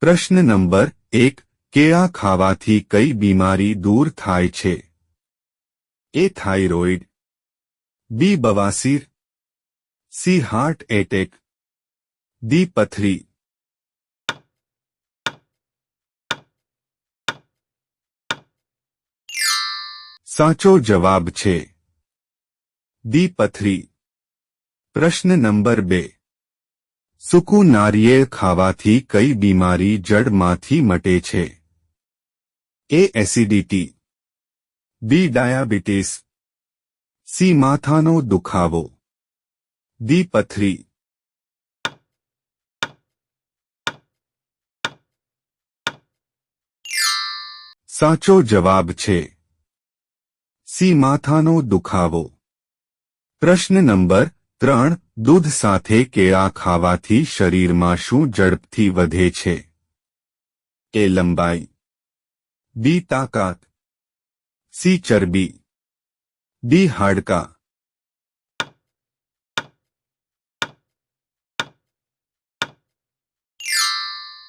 પ્રશ્ન નંબર એક, કેળા ખાવાથી કઈ બીમારી દૂર થાય છે? એ થાઇરોઇડ, બી બવાસીર, સી હાર્ટ એટેક દી પથરી. સાચો જવાબ છે દી પથરી. પ્રશ્ન નંબર બે સૂકું નારિયેળ ખાવાથી કઈ બીમારી જડમાંથી મટે છે? A acidity B diabetes C માથાનો દુખાવો. દી પથરી. સાચો જવાબ છે. સી માથાનો દુખાવો. પ્રશ્ન નંબર ત્રણ, દૂધ સાથે કેળા ખાવાથી શરીરમાં શું ઝડપથી વધે છે? એ લંબાઈ. બી, તાકાત. સી, ચરબી. ડી, હાડકા.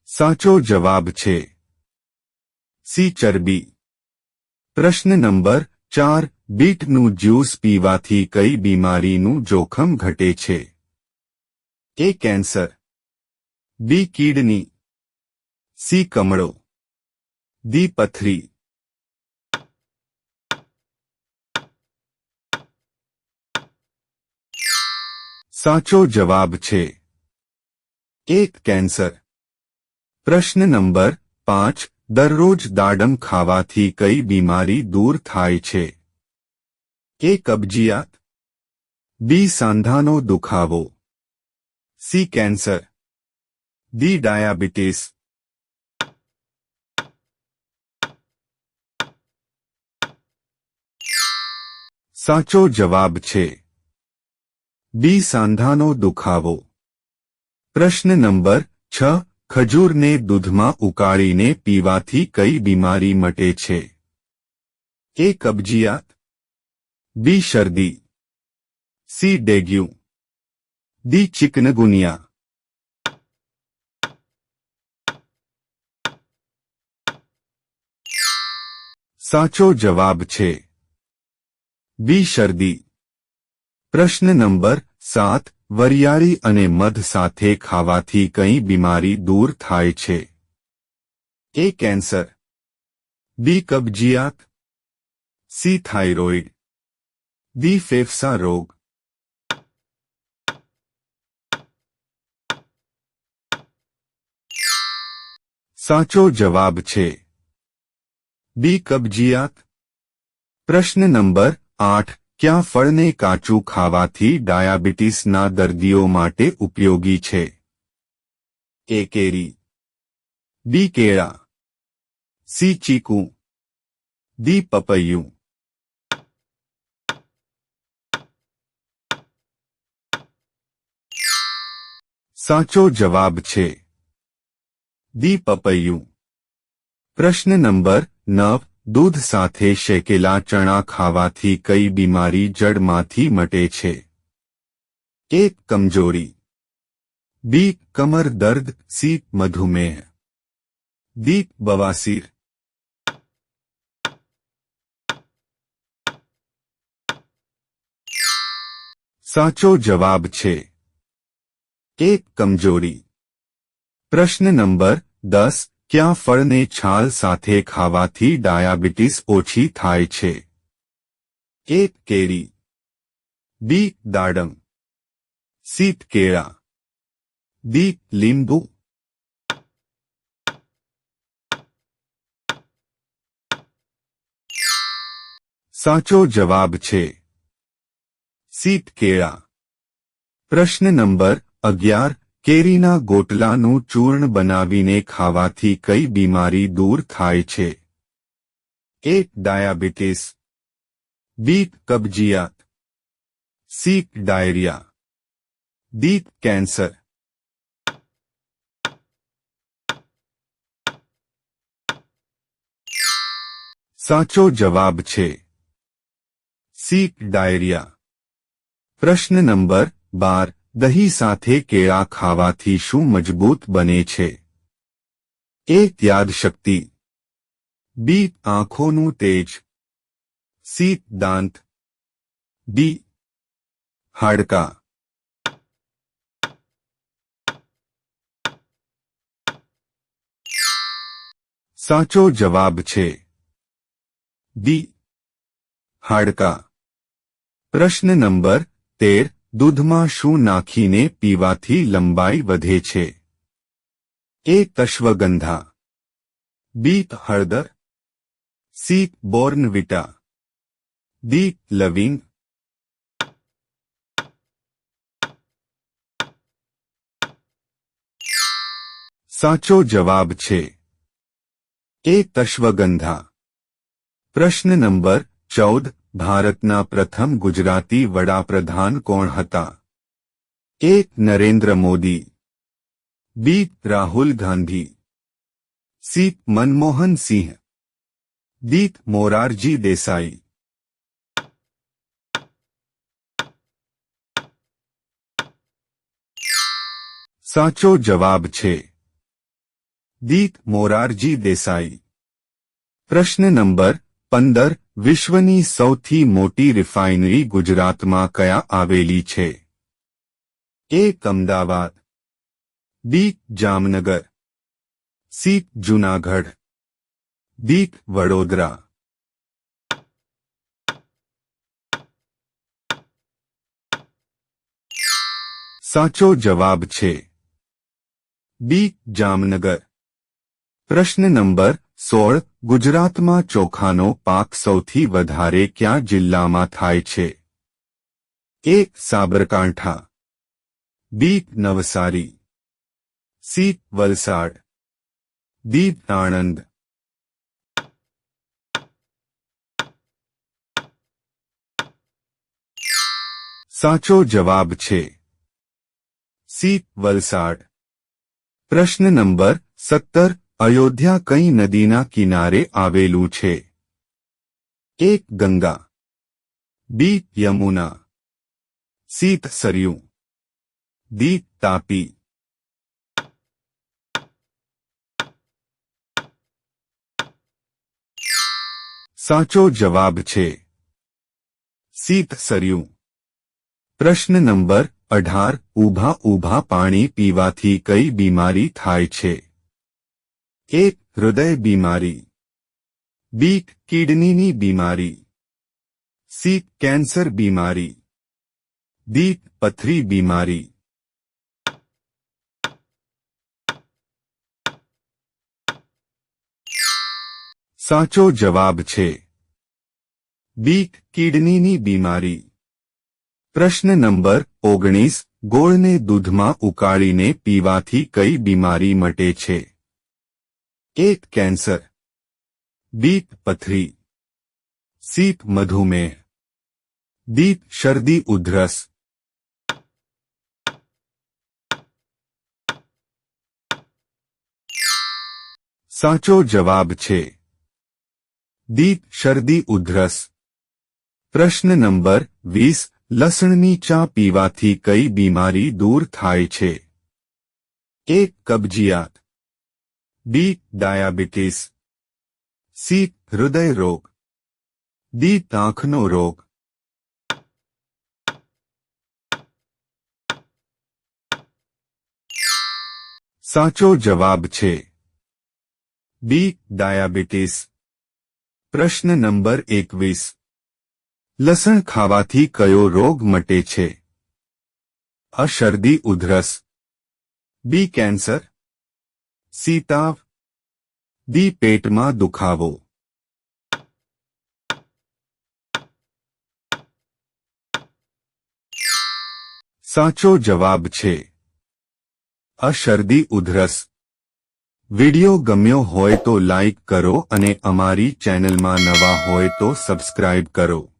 સાચો જવાબ છે. સી, ચરબી. પ્રશ્ન નંબર ચાર બીટનું જ્યુસ પીવાથી કઈ બીમારીનું જોખમ ઘટે છે? A cancer. B kidney. C કમળો. D પથરી. સાચો જવાબ છે એક કેન્સર. પ્રશ્ન નંબર પાંચ. દરરોજ દાડમ ખાવાથી કઈ બીમારી દૂર થાય છે? એ કબજિયાત? બી સાંધાનો દુખાવો. C cancer. D diabetes. સાચો જવાબ છે. બી સાંધાનો દુખાવો. પ્રશ્ન નંબર છ, ખજૂરને દૂધમાં ઉકાળીને પીવાથી કઈ બીમારી મટે છે? એ કબજિયાત? બી શરદી. C dengue. D chikungunya. સાચો જવાબ છે. બી શરદી. પ્રશ્ન નંબર સાત, વરિયાળી અને મધ સાથે ખાવાથી કઈ બીમારી દૂર થાય છે? A cancer. બી કબજિયાત. C thyroid. ડી ફેફસા રોગ. સાચો જવાબ છે. બી કબજિયાત. પ્રશ્ન નંબર આઠ, ક્યાં ફળને કાચું ખાવાથી ડાયાબિટીસના દર્દીઓ માટે ઉપયોગી છે? એ કેરી. બી કેળા. સી ચીકુ. દી પપૈયું. સાચો જવાબ છે. દી પપૈયું પ્રશ્ન નંબર નવ, દૂધ સાથે શેકેલા ચણા ખાવાથી કઈ બીમારી જડમાંથી મટે છે? એક, કમજોરી. બી, કમર દર્દ, સી, મધુમેહ. દી બવાસીર. સાચો જવાબ છે. એક કમજોરી પ્રશ્ન નંબર દસ ક્યાં ફળને છાલ સાથે ખાવાથી ડાયાબિટીસ ઓછી થાય છે એક કેરી બી દાડમ સીત કેળા દી લીંબુ સાચો જવાબ છે સીત કેળા પ્રશ્ન નંબર અગિયાર, કેરીના ગોટલાનું ચૂર્ણ બનાવીને ખાવાથી કઈ બીમારી દૂર થાય છે? એક ડાયાબિટીસ. બી, કબજિયાત. C, diarrhoea. D, cancer. સાચો જવાબ છે. C, diarrhoea. પ્રશ્ન નંબર બાર દહીં સાથે કેળા ખાવાથી શું મજબૂત બને છે? એ યાદશક્તિ બી, આંખોનું તેજ. સી, દાંત. ડી, હાડકા. સાચો જવાબ છે. ડી, હાડકા. પ્રશ્ન નંબર તેર. દૂધમાં શું નાખીને પીવાથી લંબાઈ વધે છે? એ તશ્વગંધા બી હળદર. સી બોર્નવિટા. ડી લવિંગ. સાચો જવાબ છે. એ તશ્વગંધા પ્રશ્ન નંબર ચૌદ. ભારતના પ્રથમ ગુજરાતી વડાપ્રધાન કોણ હતા A Narendra Modi B Rahul Gandhi C Manmohan Singh D Morarji Desai સાચો જવાબ છે દીત મોરારજી દેસાઈ પ્રશ્ન નંબર પંદર વિશ્વની સૌથી મોટી રિફાઇનરી ગુજરાતમાં કયા આવેલી છે? એક અમદાવાદ દીક જામનગર, સી જૂનાગઢ દીક વડોદરા. સાચો જવાબ છે દીક જામનગર. પ્રશ્ન નંબર સોળ ગુજરાતમાં ચોખાનો પાક સૌથી વધારે ક્યાં જિલ્લામાં થાય છે? A. Sabarkantha. B. Navsari. C. Valsad. D Anand. સાચો જવાબ છે સી. વલસાડ. પ્રશ્ન નંબર સત્તર અયોધ્યા કઈ નદીના કિનારે આવેલું છે? એક ગંગા બી યમુના સીત સરયુ દી તાપી સાચો જવાબ છે સીત સરયું પ્રશ્ન નંબર અઢાર. ઊભા ઊભા પાણી પીવાથી કઈ બીમારી થાય છે? એક હૃદય બીમારી. બી કિડનીની બીમારી. સી કેન્સર બીમારી. દી પથરી બીમારી. સાચો જવાબ છે. બી કિડનીની બીમારી. પ્રશ્ન નંબર ઓગણીસ, ગોળને દૂધમાં ઉકાળીને પીવાથી કઈ બીમારી મટે છે? એક કેન્સર બી પથરી સીત મધુમેહ દીપ શરદી ઉધરસ સાચો જવાબ છે દીપ શરદી ઉધરસ પ્રશ્ન નંબર વીસ લસણની ચા પીવાથી કઈ બીમારી દૂર થાય છે? એક કબજિયાત બી ડાયાબિટીસ સી હૃદય રોગ ડી આંખનો રોગ સાચો જવાબ છે બી ડાયાબિટીસ પ્રશ્ન નંબર એકવીસ લસણ ખાવાથી કયો રોગ મટે છે અ શરદી ઉધરસ બી કેન્સર સી તાવ દી પેટમાં દુખાવો. સાચો જવાબ છે અશરદી શરદી ઉધરસ. વિડિયો ગમ્યો હોય તો લાઈક કરો અને અમારી ચેનલમાં નવા હોય તો સબસ્ક્રાઇબ કરો.